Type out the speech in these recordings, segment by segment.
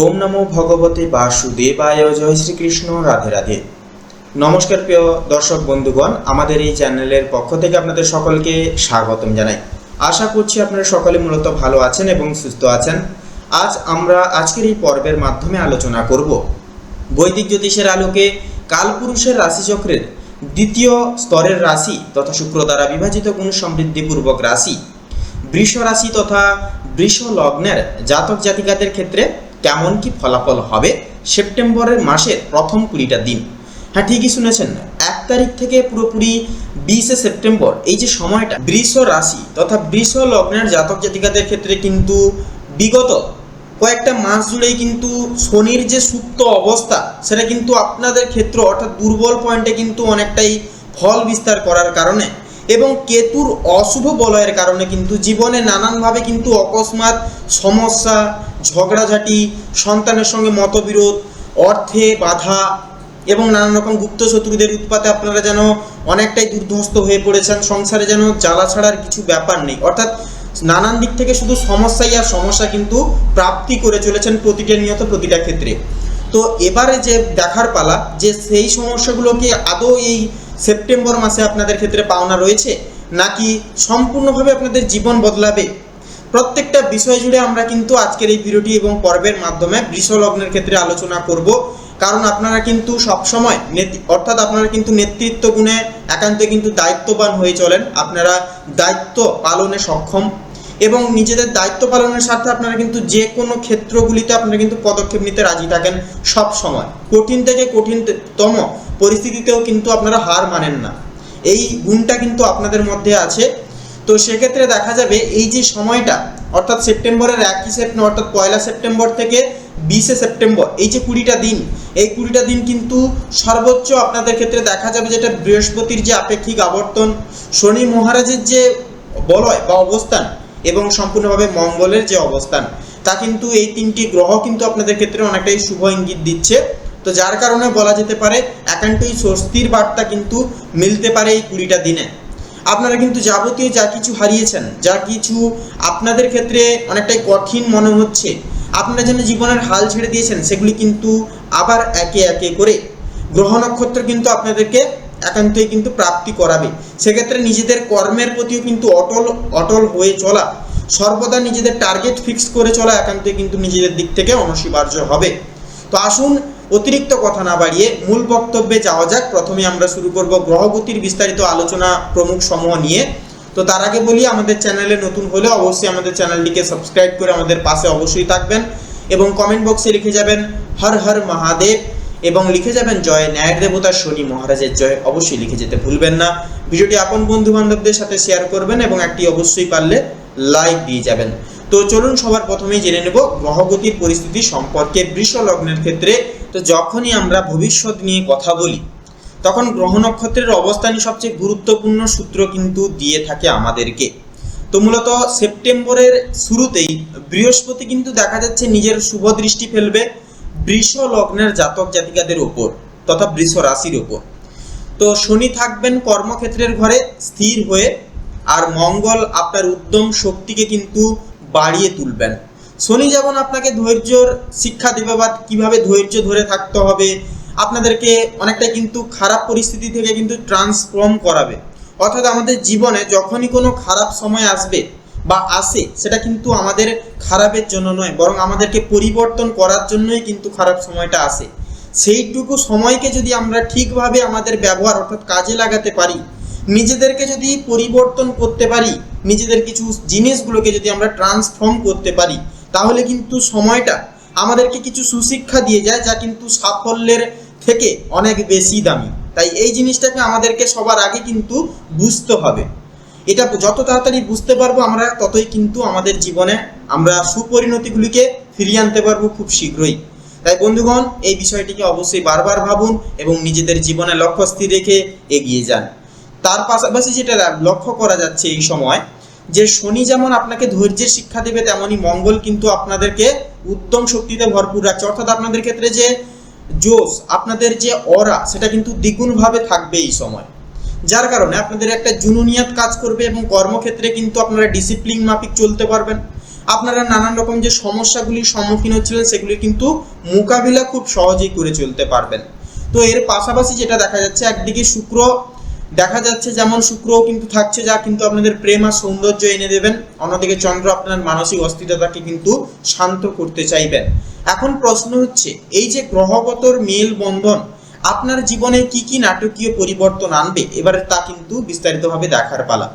ওম নমো ভগবতে বাসুদেবায়, জয় শ্রীকৃষ্ণ, রাধে রাধে। নমস্কার প্রিয় দর্শক বন্ধুগণ, আমাদের এই চ্যানেলের পক্ষ থেকে আপনাদের সকলকে স্বাগতম জানাই। আশা করছি আপনারা সকলে মূলত ভালো আছেন এবং সুস্থ আছেন। আজ আমরা আজকের এই পর্বের মাধ্যমে আলোচনা করব। বৈদিক জ্যোতিষের আলোকে কালপুরুষের রাশিচক্রের দ্বিতীয় স্তরের রাশি তথা শুক্র দ্বারা বিভাজিত গুণ সমৃদ্ধিপূর্বক রাশি। বৃষ রাশি তথা বৃষ লগ্নের জাতক জাতিকাদের ক্ষেত্রে কেমন কি ফলাফল হবে সেপ্টেম্বরের মাসের প্রথম কুড়িটা দিন। হ্যাঁ ঠিকই শুনেছেন। এক তারিখ থেকে পুরোপুরি বিশে সেপ্টেম্বর। এই যে সময়টা, বৃষ রাশি তথা বৃষ লগ্নের জাতক জাতিকাদের ক্ষেত্রে কিন্তু বিগত কয়েকটা মাস জুড়েই কিন্তু শনির যে সুপ্ত অবস্থা, সেটা কিন্তু আপনাদের ক্ষেত্র অর্থাৎ দুর্বল পয়েন্টে কিন্তু অনেকটাই ফল বিস্তার করার কারণে এবং কেতুর অশুভ বলয়ের কারণে কিন্তু জীবনে নানানভাবে কিন্তু অকস্মাৎ সমস্যা ঝগড়াঝাটি, সন্তানের সঙ্গে মতবিরোধ, অর্থে বাধা এবং নানান রকম গুপ্ত শত্রুদের উৎপাতে আপনারা যেন অনেকটাই দুর্ধস্ত হয়ে পড়েছেন। সংসারে যেন জ্বালা ছাড়ার কিছু ব্যাপার নেই। অর্থাৎ নানান দিক থেকে শুধু সমস্যাই আর সমস্যা কিন্তু প্রাপ্তি করে চলেছেন প্রতিটা নিয়ত প্রতিটা ক্ষেত্রে। তো এবারে যে দেখার পালা, যে সেই সমস্যাগুলোকে আদৌ এই সেপ্টেম্বর মাসে আপনাদের ক্ষেত্রে পাওনা রয়েছে, নাকি সম্পূর্ণভাবে আপনাদের জীবন বদলাবে? প্রত্যেকটা বিষয় জুড়ে আমরা কিন্তু আজকের এই ভিডিওটি এবং পর্বের মাধ্যমে বৃষ লগ্নের ক্ষেত্রে আলোচনা করব। কারণ আপনারা কিন্তু সবসময় অর্থাৎ আপনারা কিন্তু নেতৃত্ব গুণে একান্তে কিন্তু দায়িত্ববান হয়ে চলেন। আপনারা দায়িত্ব পালনে সক্ষম এবং নিজেদের দায়িত্ব পালনের স্বার্থে আপনারা কিন্তু যে কোনো ক্ষেত্রগুলিতে আপনারা কিন্তু পদক্ষেপ নিতে রাজি থাকেন সব সময় কঠিন থেকে কঠিনতম পরিস্থিতিতেও কিন্তু আপনারা হার মানেন না। এই গুণটা কিন্তু আপনাদের মধ্যে আছে। তো সেক্ষেত্রে দেখা যাবে এই যে সময়টা, অর্থাৎ সেপ্টেম্বরের একই সেপ্টেম্বর, অর্থাৎ পয়লা সেপ্টেম্বর থেকে বিশে সেপ্টেম্বর, এই যে কুড়িটা দিন, এই কুড়িটা দিন কিন্তু সর্বোচ্চ আপনাদের ক্ষেত্রে দেখা যাবে যেটা বৃহস্পতির যে আপেক্ষিক আবর্তন, শনি মহারাজের যে বলয় বা অবস্থান এবং সম্পূর্ণভাবে মঙ্গলের যে অবস্থান, তা কিন্তু এই তিনটি গ্রহ কিন্তু আপনাদের ক্ষেত্রে অনেকটাই শুভ ইঙ্গিত দিচ্ছে। তো যার কারণে বলা যেতে পারে একান্তই স্বস্তির বার্তা কিন্তু মিলতে পারে এই কুড়িটা দিনে। আপনারা কিন্তু যাবতীয় যা কিছু হারিয়েছেন, যা কিছু আপনাদের ক্ষেত্রে অনেকটাই কঠিন মনে হচ্ছে, আপনারা যেন জীবনের হাল ছেড়ে দিয়েছেন, সেগুলি কিন্তু আবার একে একে করে গ্রহ নক্ষত্র কিন্তু আপনাদেরকে একান্তই কিন্তু প্রাপ্তি করাবে। সেক্ষেত্রে নিজেদের কর্মের প্রতিও কিন্তু অটল অটল হয়ে চলা, সর্বদা নিজেদের টার্গেট ফিক্স করে চলা একান্তই কিন্তু নিজেদের দিক থেকে অনস্বীকার্য হবে। তো আসুন অতিরিক্ত কথা না বাড়িয়ে মূল বক্তব্যে যাওয়া যাক। প্রথমে আমরা শুরু করব গ্রহগতির বিস্তারিত আলোচনা প্রমুখ সমূহ নিয়ে। তো তার আগে বলি, আমাদের চ্যানেলে নতুন হলে অবশ্যই আমাদের চ্যানেলটিকে সাবস্ক্রাইব করে আমাদের পাশে অবশ্যই থাকবেন এবং কমেন্ট বক্সে লিখে যাবেন, হর হর মহাদেব এবং লিখে যাবেন, জয় ন্যায়ের দেবতা শনি মহারাজের জয় অবশ্যই লিখে যেতে ভুলবেন না। ভিডিওটি আপন বন্ধু বান্ধবদের সাথে শেয়ার করবেন এবং একটি অবশ্যই পারলে লাইক দিয়ে যাবেন। তো চলুন সবার প্রথমেই জেনে নেব গ্রহগতির পরিস্থিতি সম্পর্কে। বৃষ লগ্নের ক্ষেত্রে তো যখনই আমরা ভবিষ্যৎ নিয়ে কথা বলি, তখন গ্রহ নক্ষত্রের অবস্থানই সবচেয়ে গুরুত্বপূর্ণ সূত্র কিন্তু দিয়ে থাকে আমাদেরকে। তো মূলত সেপ্টেম্বরের শুরুতেই বৃহস্পতি কিন্তু দেখা যাচ্ছে নিজের শুভ দৃষ্টি ফেলবে বৃষ লগ্নের জাতক জাতিকাদের ওপর তথা বৃষ রাশির ওপর। তো শনি থাকবেন কর্মক্ষেত্রের ঘরে স্থির হয়ে, আর মঙ্গল আপনার উদ্যম শক্তিকে কিন্তু বাড়িয়ে তুলবেন। শনি যেমন আপনাকে ধৈর্যর শিক্ষা দেবে বা কীভাবে ধৈর্য ধরে থাকতে হবে, আপনাদেরকে অনেকটা কিন্তু খারাপ পরিস্থিতি থেকে কিন্তু ট্রান্সফর্ম করাবে। অর্থাৎ আমাদের জীবনে যখনই কোনো খারাপ সময় আসবে বা আসে, সেটা কিন্তু আমাদের খারাপের জন্য নয়, বরং আমাদেরকে পরিবর্তন করার জন্যই কিন্তু খারাপ সময়টা আসে। সেইটুকু সময়কে যদি আমরা ঠিকভাবে আমাদের ব্যবহার অর্থাৎ কাজে লাগাতে পারি, নিজেদেরকে যদি পরিবর্তন করতে পারি, নিজেদের কিছু জিনিসগুলোকে যদি আমরা ট্রান্সফর্ম করতে পারি তাহলে কিন্তু সময়টা আমাদেরকে কিছু সুশিক্ষা দিয়ে যায় যা কিন্তু সাফল্যের থেকে অনেক বেশি দামি। তাই এই জিনিসটাকে আমাদেরকে সবার আগে কিন্তু বুঝতে হবে। এটা যত তাড়াতাড়ি বুঝতে পারব আমরা, ততই কিন্তু আমাদের জীবনে আমরা সুপরিণতিগুলিকে ফিরিয়ে আনতে পারব খুব শীঘ্রই। তাই বন্ধুগণ, এই বিষয়টিকে অবশ্যই বারবার ভাবুন এবং নিজেদের জীবনে লক্ষ্য স্থির রেখে এগিয়ে যান। তার পাশাপাশি যেটা লক্ষ্য করা যাচ্ছে এই সময় যে শনি যেমন আপনাকে ধৈর্যের শিক্ষা দেবে তেমনই মঙ্গল কিন্তু আপনাদেরকে উত্তম শক্তিতে ভরপুর রাখছে। অর্থাৎ আপনাদের ক্ষেত্রে যে জোশ, আপনাদের যে অরা, সেটা কিন্তু দ্বিগুণভাবে থাকবে এই সময়। যার কারণে আপনাদের একটা জুনুনিয়াত কাজ করবে এবং কর্মক্ষেত্রে কিন্তু আপনারা ডিসিপ্লিন মাফিক চলতে পারবেন। আপনারা নানান রকম যে সমস্যাগুলির সম্মুখীন হচ্ছিলেন, সেগুলি কিন্তু মোকাবিলা খুব সহজেই করে চলতে পারবেন। তো এর পাশাপাশি যেটা দেখা যাচ্ছে, একদিকে শুক্র দেখা যাচ্ছে যেমন শুক্রও কিন্তু থাকছে যা কিন্তু আপনাদের প্রেম আর সৌন্দর্য এনে দেবেন। অন্যদিকে চন্দ্র আপনার মানসিক অস্থিরতাকে কিন্তু শান্ত করতে চাইবেন। এখন প্রশ্ন হচ্ছে, এই যে গ্রহগতর মেল বন্ধন, আপনার জীবনে কি কি নাটকীয় পরিবর্তন আনবে? এবারে তা কিন্তু বিস্তারিতভাবে দেখার পালা।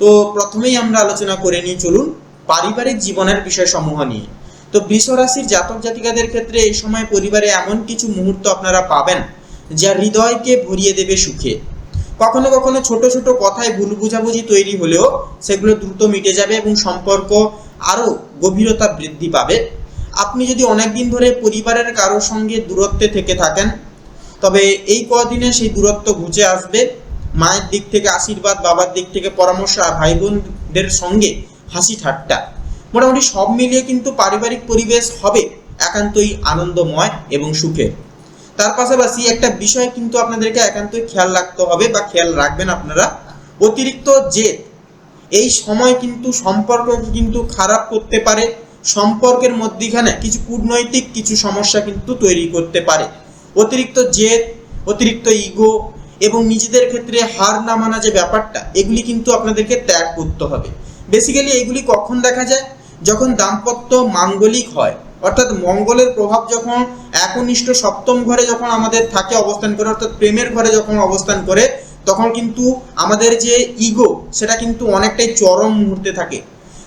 তো প্রথমেই আমরা আলোচনা করে নিয়ে চলুন পারিবারিক জীবনের বিষয় সমূহ নিয়ে। তো বৃষ রাশির জাতক জাতিকাদের ক্ষেত্রে এই সময় পরিবারে এমন কিছু মুহূর্ত আপনারা পাবেন, যা হৃদয়কে ভরিয়ে দেবে সুখে। কখনো কখনো ছোট ছোট কথায় ভুল বুঝাবুঝি তৈরি হলেও সেগুলো দ্রুত মিটে যাবে এবং সম্পর্ক আরও গভীরতা বৃদ্ধি পাবে। আপনি যদি অনেকদিন ধরে পরিবারের কারোর সঙ্গে দূরত্বে থেকে থাকেন, তবে এই কদিনে সেই দূরত্ব ঘুচে আসবে। মায়ের দিক থেকে আশীর্বাদ, বাবার দিক থেকে পরামর্শ আর ভাই বোনদের সঙ্গে হাসি ঠাট্টা। মোটামুটি সব মিলিয়ে কিন্তু পারিবারিক পরিবেশ হবে একান্তই আনন্দময় এবং সুখের। তার পাশাপাশি একটা বিষয় কিন্তু আপনাদেরকে একান্তই খেয়াল রাখতে হবে বা খেয়াল রাখবেন আপনারা। অতিরিক্ত জেদ, এই সময় কিন্তু সম্পর্ককে কিন্তু খারাপ করতে পারে। সম্পর্কের মধ্যেখানে কিছু কূটনৈতিক কিছু সমস্যা কিন্তু তৈরি করতে পারে। অতিরিক্ত জেদ, অতিরিক্ত ইগো এবং নিজেদের ক্ষেত্রে হার না মানা যে ব্যাপারটা, এগুলি কিন্তু আপনাদেরকে ত্যাগ করতে হবে। বেসিক্যালি এগুলি কখন দেখা যায়? যখন দাম্পত্য মাঙ্গলিক হয় অর্থাৎ মঙ্গলের প্রভাব যখন একনিষ্ঠ সপ্তম ঘরে যখন আমাদের থাকে অবস্থান করে, অর্থাৎ প্রেমের ঘরে যখন অবস্থান করে, তখন কিন্তু আমাদের যে ইগো, সেটা কিন্তু অনেকটাই চরম মুহূর্তে থাকে।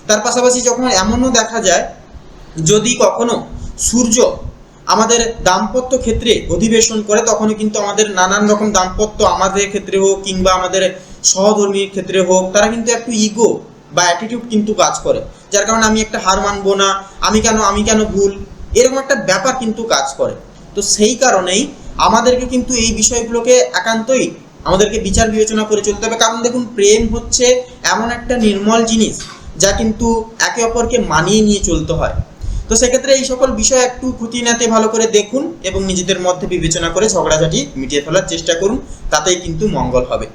তার পাশাপাশি যখন এমনও দেখা যায়, যদি কখনো সূর্য আমাদের দাম্পত্য ক্ষেত্রে অধিবেশন করে, তখনও কিন্তু আমাদের নানান রকম দাম্পত্য আমাদের ক্ষেত্রে হোক কিংবা আমাদের সহধর্মীর ক্ষেত্রে হোক, তারা কিন্তু একটু ইগো বা অ্যাটিটিউড কিন্তু কাজ করে। যার কারণে আমি একটা হার মানবো না, আমি কেন আমি কেন ভুল, এরকম একটা ব্যাপার কিন্তু কাজ করে। তো সেই কারণেই আমাদেরকে কিন্তু এই বিষয়গুলোকে একান্তই আমাদেরকে বিচার বিবেচনা করে চলতে হবে। কারণ দেখুন, প্রেম হচ্ছে এমন একটা নির্মল জিনিস যা কিন্তু একে অপরকে মানিয়ে নিয়ে চলতে হয়। তো সেক্ষেত্রে এই সকল বিষয় একটু খুঁটিনাতে ভালো করে দেখুন এবং নিজেদের মধ্যে বিবেচনা করে ঝগড়াঝাটি মিটিয়ে ফেলার চেষ্টা করুন। তাতেই কিন্তু মঙ্গল হবে।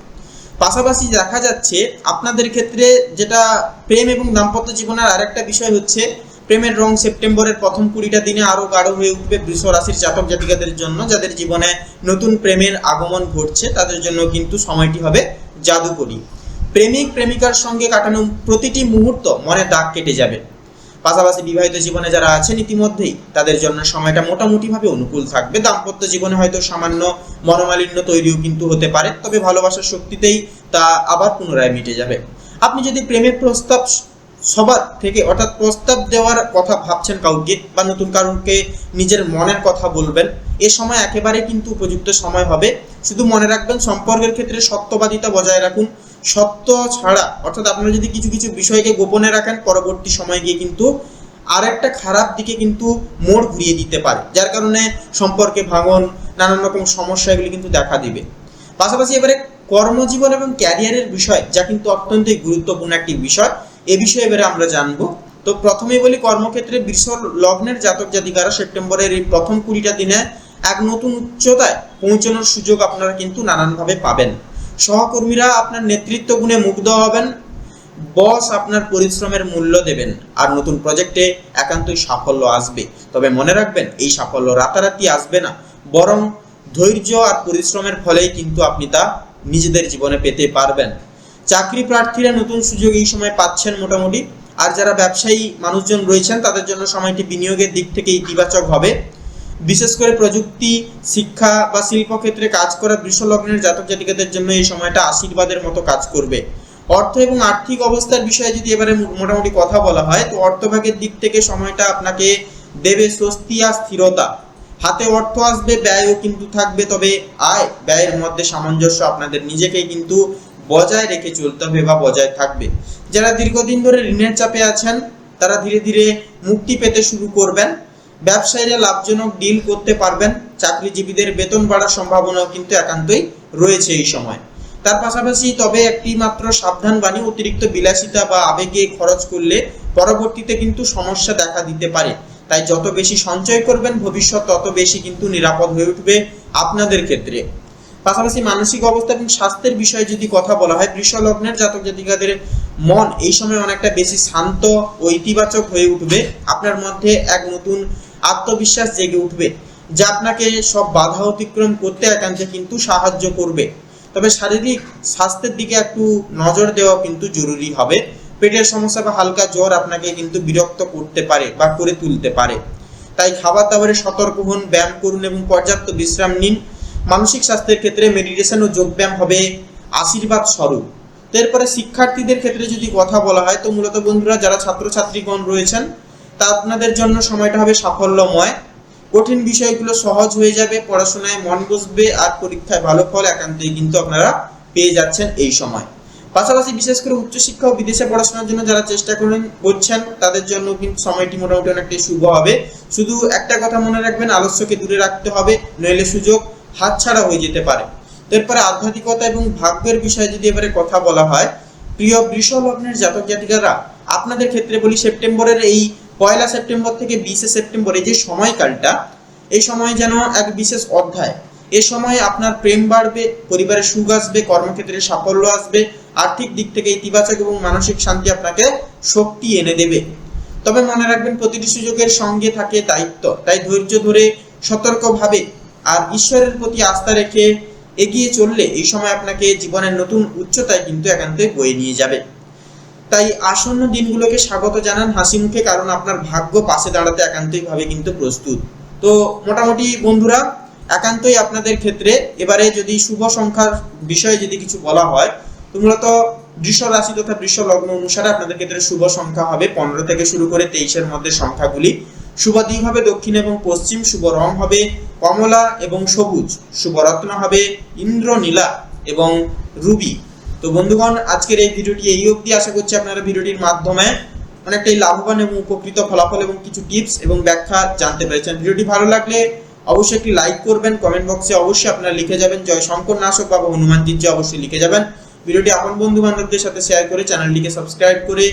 পাশাপাশি দেখা যাচ্ছে আপনাদের ক্ষেত্রে যেটা প্রেম এবং দাম্পত্য জীবনের আরেকটা বিষয় হচ্ছে, প্রেমের রং সেপ্টেম্বরের প্রথম কুড়িটা দিনে আরও গাঢ় হয়ে উঠবে বৃষ রাশির জাতক জাতিকাদের জন্য, যাদের জীবনে নতুন প্রেমের আগমন ঘটছে, তাদের জন্য কিন্তু সময়টি হবে জাদুকরী। প্রেমিক, প্রেমিকার সঙ্গে কাটানো প্রতিটি মুহূর্ত মনে দাগ কেটে যাবে। পাশাপাশি বিবাহিত জীবনে যারা আছেন ইতিমধ্যেই তাদের জন্য সময়টা মোটামুটিভাবে অনুকূল থাকবে। দাম্পত্য জীবনে হয়তো সামান্য মনোমালিন্য তৈরিও কিন্তু হতে পারে, তবে ভালোবাসার শক্তিতেই তা আবার পুনরায় মিটে যাবে। আপনি যদি প্রেমের প্রস্তাব সবার থেকে অর্থাৎ প্রস্তাব দেওয়ার কথা ভাবছেন কাউকে বা নতুন কারোকে নিজের মনের কথা বলবেন, এ সময় একেবারে কিন্তু উপযুক্ত সময় হবে। শুধু মনে রাখবেন, সম্পর্কের ক্ষেত্রে সত্যবাদিতা বজায় রাখুন। সত্য ছাড়া, অর্থাৎ আপনারা যদি কিছু কিছু বিষয়কে গোপনে রাখেন, পরবর্তী সময়ে গিয়ে কিন্তু আর একটা খারাপ দিকে কিন্তু মোড় ঘুরিয়ে দিতে পারে, যার কারণে সম্পর্কে ভাঙন, নানান রকম সমস্যা এগুলি কিন্তু দেখা দিবে। পাশাপাশি এবারে কর্মজীবন এবং ক্যারিয়ারের বিষয়, যা কিন্তু অত্যন্তই গুরুত্বপূর্ণ একটি বিষয়, এ বিষয়ে এবারে আমরা জানব। তো প্রথমেই বলি কর্মক্ষেত্রে বৃষ লগ্নের জাতক জাতিকারা সেপ্টেম্বরের এই প্রথম কুড়িটা দিনে এক নতুন উচ্চতায় পৌঁছানোর সুযোগ আপনারা কিন্তু নানানভাবে পাবেন। সহকর্মীরা আপনার নেতৃত্ব গুণে মুগ্ধ হবেন, বস আপনার পরিশ্রমের মূল্য দেবেন, আর নতুন প্রজেক্টে একান্তই সাফল্য আসবে। তবে মনে রাখবেন, এই সাফল্য রাতারাতি আসবে না, বরং ধৈর্য আর পরিশ্রমের ফলেই কিন্তু আপনি তা নিজেদের জীবনে পেতে পারবেন। চাকরি প্রার্থীরা নতুন সুযোগ এই সময় পাচ্ছেন মোটামুটি, আর যারা ব্যবসায়ী মানুষজন রয়েছেন, তাদের জন্য সময়টি বিনিয়োগের দিক থেকে ইতিবাচক হবে। বিশেষ করে প্রযুক্তি, শিক্ষা বা শিল্প ক্ষেত্রে কাজ করা বৃষলগ্নের জাতক জাতিকাদের জন্য এই সময়টা আশীর্বাদের মতো কাজ করবে। অর্থ এবং আর্থিক অবস্থার বিষয়ে যদি এবারে মোটামুটি কথা বলা হয়, তো অর্থভাগের দিক থেকে সময়টা আপনাকে দেবে স্বস্তি আর স্থিরতা। হাতে অর্থ আসবে, ব্যয়ও কিন্তু থাকবে, তবে আয়, ব্যয়ের মধ্যে সামঞ্জস্য আপনাদের নিজেকেই কিন্তু বজায় রেখে চলতে হবে বা বজায় থাকবে। যারা দীর্ঘদিন ধরে ঋণের চাপে আছেন, তারা ধীরে ধীরে মুক্তি পেতে শুরু করবেন। ব্যবসায়ীরা লাভজনক ডিল করতে পারবেন। চাকরিজীবীদের বেতন বাড়ার সম্ভাবনাও কিন্তু একান্তই রয়েছে এই সময়। তার পাশাপাশি তবে একটি মাত্র সাবধান বাণী, অতিরিক্ত বিলাসিতা বা আবেগে খরচ করলে পরবর্তীতে কিন্তু সমস্যা দেখা দিতে পারে। তাই যত বেশি সঞ্চয় করবেন ভবিষ্যৎ, তত বেশি কিন্তু নিরাপদ হয়ে উঠবে আপনাদের ক্ষেত্রে। পাশাপাশি মানসিক অবস্থা এবং স্বাস্থ্যের বিষয়ে যদি কথা বলা হয় বৃষ লগ্নের জাতক জাতিকাদের মন এই সময় অনেকটা বেশি শান্ত ও ইতিবাচক হয়ে উঠবে। আপনার মধ্যে এক নতুন আত্মবিশ্বাস জেগে উঠবে, যা আপনাকে সব বাধা অতিক্রম করতে একান্তে কিন্তু সাহায্য করবে। তবে শারীরিক স্বাস্থ্যের দিকে একটু নজর দেওয়া কিন্তু জরুরি হবে। পেটের সমস্যা বা হালকা জ্বর আপনাকে কিন্তু বিরক্ত করতে পারে বা করে তুলতে পারে। তাই খাবার দাবারে সতর্ক হন, ব্যায়াম করুন এবং পর্যাপ্ত বিশ্রাম নিন। মানসিক স্বাস্থ্যের ক্ষেত্রে মেডিটেশন ও যোগব্যায়াম হবে আশীর্বাদ স্বরূপ। এরপরে শিক্ষার্থীদের ক্ষেত্রে যদি কথা বলা হয়, তো মূলত বন্ধুরা, যারা ছাত্রছাত্রীগণ রয়েছেন তা আপনাদের জন্য সময়টা হবে সাফল্যময়। কঠিন বিষয়গুলো সহজ হয়ে যাবে, পড়াশোনায় মন বসবে আর পরীক্ষায় ভালো ফল একান্তই কিন্তু আপনারা পেয়ে যাচ্ছেন এই সময়। পাশাপাশি বিশেষ করে উচ্চশিক্ষা ও বিদেশে পড়াশোনার জন্য যারা চেষ্টা করেন, করছেন, তাদের জন্য কিন্তু সময়টি মোটামুটি অনেকটাই শুভ হবে। শুধু একটা কথা মনে রাখবেন, আলস্যকে দূরে রাখতে হবে, নইলে সুযোগ হাতছাড়া হয়ে যেতে পারে। এরপরে আধ্যাত্মিকতা এবং ভাগ্যের বিষয়ে যদি এবারে কথা বলা হয়, প্রিয় বৃষ লগ্নের জাতক জাতিকারা, আপনাদের ক্ষেত্রে বলি, সেপ্টেম্বরের এই পয়লা সেপ্টেম্বর থেকে বিশে সেপ্টেম্বর, এই যে সময়কালটা, এই সময় যেন এক বিশেষ অধ্যায়। এ সময় আপনার প্রেম বাড়বে, পরিবারে সুখ আসবে, কর্মক্ষেত্রে সাফল্য আসবে, আর্থিক দিক থেকে ইতিবাচক এবং মানসিক শান্তি আপনাকে শক্তি এনে দেবে। তবে মনে রাখবেন, প্রতিটি সুযোগের সঙ্গে থাকে দায়িত্ব। তাই ধৈর্য ধরে সতর্কভাবে আর ঈশ্বরের প্রতি আস্থা রেখে এগিয়ে চললে এই সময় আপনাকে জীবনের নতুন উচ্চতায় কিন্তু একান্তই বয়ে নিয়ে যাবে। তাই আসন্ন দিনগুলোকে স্বাগত জানান হাসি মুখে, কারণ আপনার ভাগ্য পাশে দাঁড়াতে একান্তই ভাবে কিন্তু প্রস্তুত। তো মোটামুটি বন্ধুরা, একান্তই আপনাদের ক্ষেত্রে এবারে যদি শুভ সংখ্যার বিষয়ে যদি কিছু বলা হয়, তো মূলত বৃষ রাশি তথা বৃষ লগ্ন অনুসারে আপনাদের ক্ষেত্রে শুভ সংখ্যা হবে পনেরো থেকে শুরু করে তেইশের মধ্যে সংখ্যাগুলি। শুভ দিক হবে দক্ষিণ এবং পশ্চিম, শুভ রং হবে কমলা এবং সবুজ। শুভ রত্ন হবে ইন্দ্র নীলা এবং রুবি। তো বন্ধুগণ, আজকের এই ভিডিওটি এই অবধি। আশা করছি আপনারা ভিডিওটির মাধ্যমে অনেকটাই লাভবান এবং উপকৃত ফলাফল এবং কিছু টিপস এবং ব্যাখ্যা জানতে পেরেছেন। ভিডিওটি ভালো লাগলে অবশ্যই একটি লাইক করবেন। কমেন্ট বক্সে অবশ্যই আপনারা লিখে যাবেন। জয় শঙ্কর নাশক বাবা হনুমানজির জয় অবশ্যই লিখে যাবেন। ভিডিওটি আপন বন্ধু বান্ধবদের সাথে শেয়ার করে চ্যানেলটিকে সাবস্ক্রাইব করে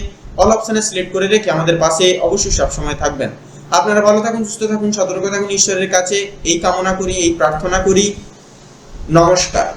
অল অপশানে সিলেক্ট করে রেখে আমাদের পাশে অবশ্যই সবসময় থাকবেন। আপনারা ভালো থাকুন, সুস্থ থাকুন, সতর্ক থাকুন, ঈশ্বরের কাছে এই কামনা করি, এই প্রার্থনা করি। নমস্কার।